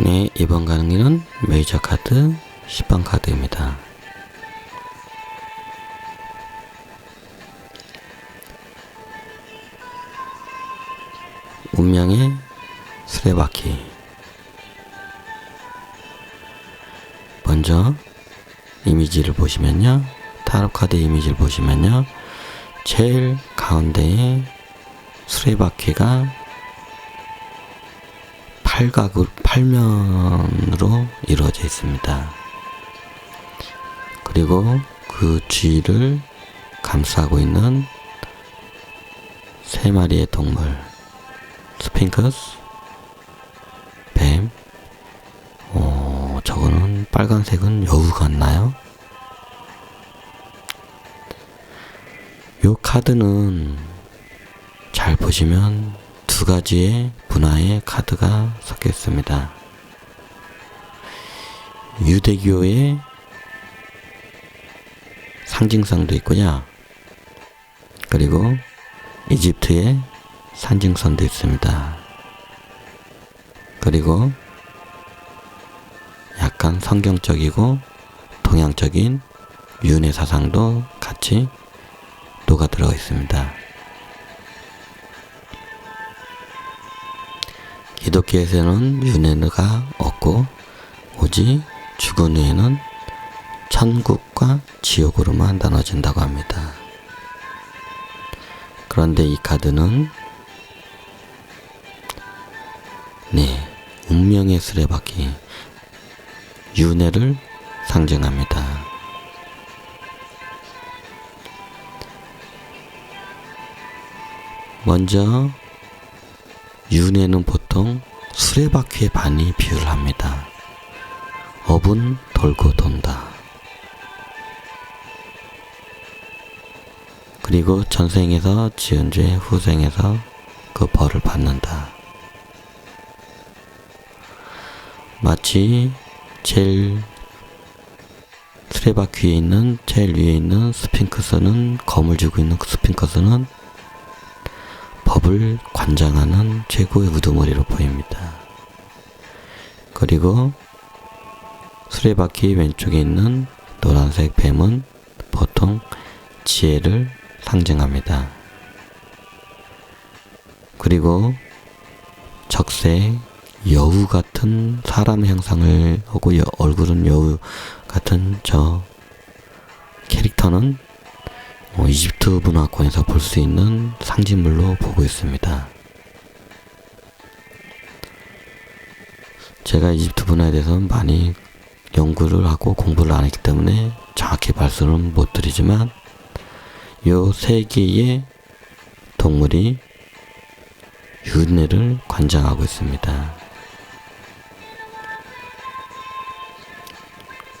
네, 이번 강의는 메이저 카드 10번 카드입니다. 운명의 수레바퀴. 먼저 이미지를 보시면요. 타로 카드 이미지를 보시면요. 제일 가운데에 수레바퀴가 팔각으로 팔면으로 이루어져 있습니다. 그리고 그 주위를 감싸고 있는 세 마리의 동물 스핑크스, 뱀, 어, 저거는 빨간색은 여우 같나요? 요 카드는 잘 보시면 두 가지의 분화의 카드가 섞여 있습니다. 유대교의 상징성도 있고요. 그리고 이집트의 상징성도 있습니다. 그리고 약간 성경적이고 동양적인 윤회 사상도 같이 녹아 들어 있습니다. 기독교에서는 윤회가 없고 오직 죽은 후에는 천국과 지옥으로만 나눠진다고 합니다. 그런데 이 카드는 네 운명의 수레바퀴 윤회를 상징합니다. 먼저 윤회는 보 통 수레바퀴의 반이 비유를 합니다. 업은 돌고 돈다. 그리고 전생에서 지은 죄 후생에서 그 벌을 받는다. 마치 제일 수레바퀴에 있는 제일 위에 있는 스핑크스는 검을 쥐고 있는 그 스핑크스는 법을 관장하는 최고의 우두머리로 보입니다. 그리고 수레바퀴 왼쪽에 있는 노란색 뱀은 보통 지혜를 상징합니다. 그리고 적색 여우 같은 사람 형상을 하고 여, 얼굴은 여우 같은 저 캐릭터는 어, 이집트 문화권에서 볼 수 있는 상징물로 보고 있습니다. 제가 이집트 문화에 대해서 많이 연구를 하고 공부를 안 했기 때문에 정확히 말씀은 못 드리지만 요 세 개의 동물이 윤회를 관장하고 있습니다.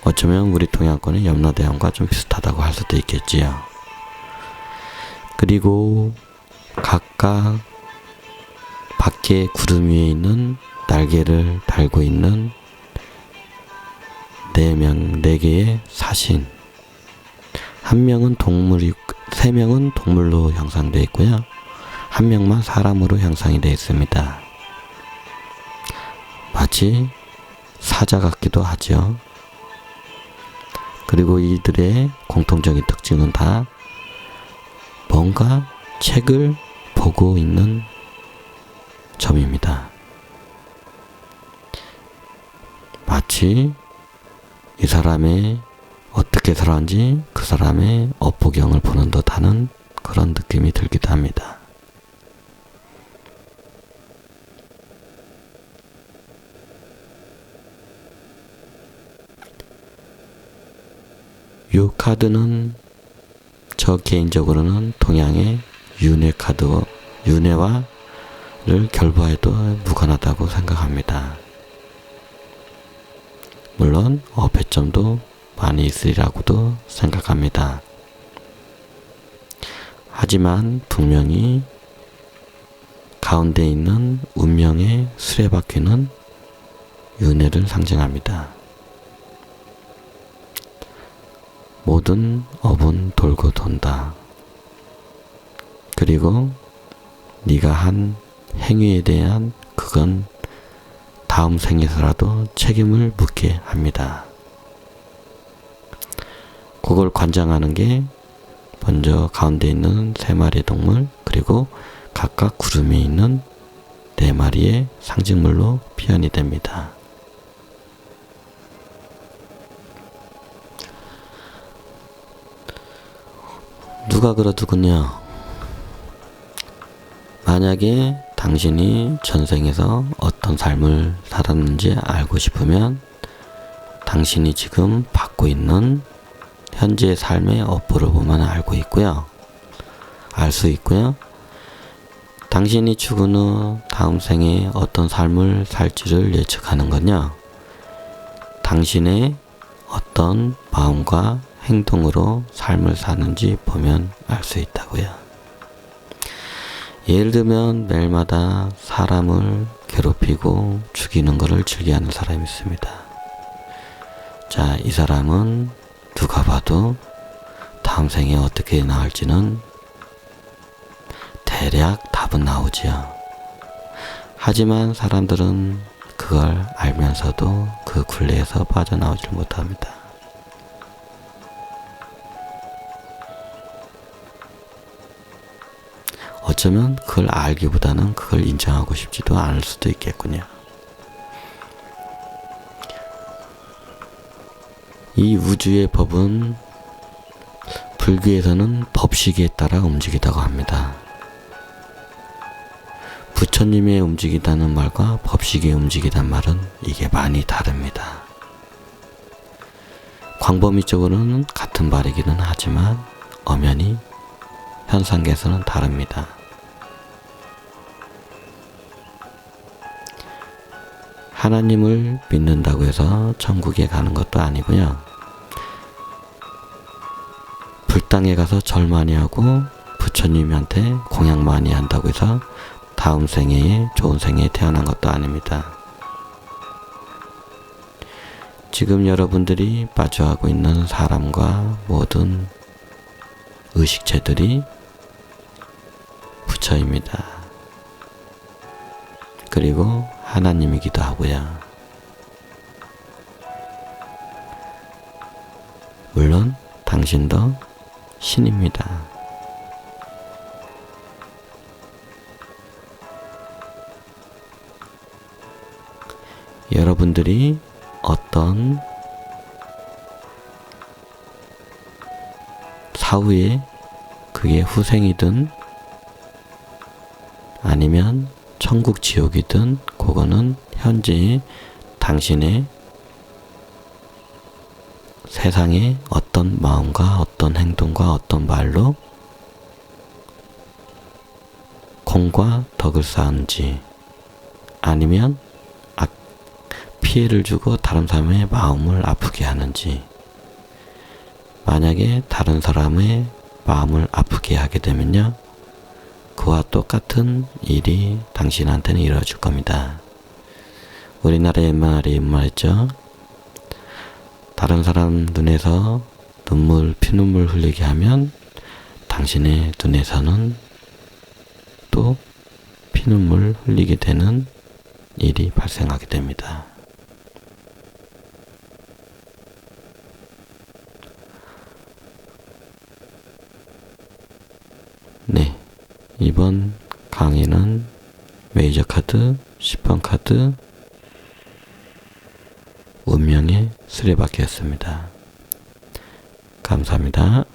어쩌면 우리 동양권의 염라대왕과 좀 비슷하다고 할 수도 있겠지요. 그리고 각각 밖에 구름 위에 있는 날개를 달고 있는 네 명, 네 개의 사신. 한 명은 동물이, 세 명은 동물로 형상되어 있고요. 한 명만 사람으로 형상이 되어 있습니다. 마치 사자 같기도 하죠. 그리고 이들의 공통적인 특징은 다 뭔가 책을 보고 있는 점입니다. 마치 이 사람의 어떻게 살았는지 그 사람의 업보경을 보는 듯 하는 그런 느낌이 들기도 합니다. 이 카드는 저 개인적으로는 동양의 윤회 카드, 윤회와를 결부해도 무관하다고 생각합니다. 물론 어배점도 많이 있으리라고도 생각합니다. 하지만 분명히 가운데 있는 운명의 수레바퀴는 윤회를 상징합니다. 모든 업은 돌고 돈다. 그리고 네가 한 행위에 대한 그건 다 다음 생에서라도 책임을 묻게 합니다. 그걸 관장하는 게 먼저 가운데 있는 세 마리의 동물 그리고 각각 구름이 있는 네 마리의 상징물로 표현이 됩니다. 누가 그러더군요. 만약에 당신이 전생에서 어떤 삶을 살았는지 알고 싶으면 당신이 지금 받고 있는 현재의 삶의 업보를 보면 알고 있고요. 알 수 있고요. 당신이 죽은 후 다음 생에 어떤 삶을 살지를 예측하는 건요. 당신의 어떤 마음과 행동으로 삶을 사는지 보면 알 수 있다고요. 예를 들면 매일마다 사람을 괴롭히고 죽이는 것을 즐겨하는 사람이 있습니다. 자, 이 사람은 누가 봐도 다음 생에 어떻게 나올지는 대략 답은 나오지요. 하지만 사람들은 그걸 알면서도 그 굴레에서 빠져나오질 못합니다. 어쩌면 그걸 알기보다는 그걸 인정하고 싶지도 않을 수도 있겠군요. 이 우주의 법은 불교에서는 법식에 따라 움직이다고 합니다. 부처님의 움직이다는 말과 법식의 움직이다는 말은 이게 많이 다릅니다. 광범위적으로는 같은 말이기는 하지만 엄연히 현상계에서는 다릅니다. 하나님을 믿는다고 해서 천국에 가는 것도 아니고요. 불당에 가서 절 많이 하고 부처님한테 공양 많이 한다고 해서 다음 생애에 좋은 생애에 태어난 것도 아닙니다. 지금 여러분들이 마주하고 있는 사람과 모든 의식체들이 부처입니다. 그리고 하나님이기도 하고요. 물론 당신도 신입니다. 여러분들이 어떤 사후에 그게 후생이든 아니면 천국 지옥이든 그거는 현재 당신의 세상에 어떤 마음과 어떤 행동과 어떤 말로 공과 덕을 쌓은지 아니면 피해를 주고 다른 사람의 마음을 아프게 하는지 만약에 다른 사람의 마음을 아프게 하게 되면요 그와 똑같은 일이 당신한테는 이루어질 겁니다. 우리나라 옛말에 말했죠. 다른 사람 눈에서 눈물, 피눈물 흘리게 하면 당신의 눈에서는 또 피눈물 흘리게 되는 일이 발생하게 됩니다. 네. 이번 강의는 메이저 카드, 10번 카드, 운명의 수레바퀴였습니다. 감사합니다.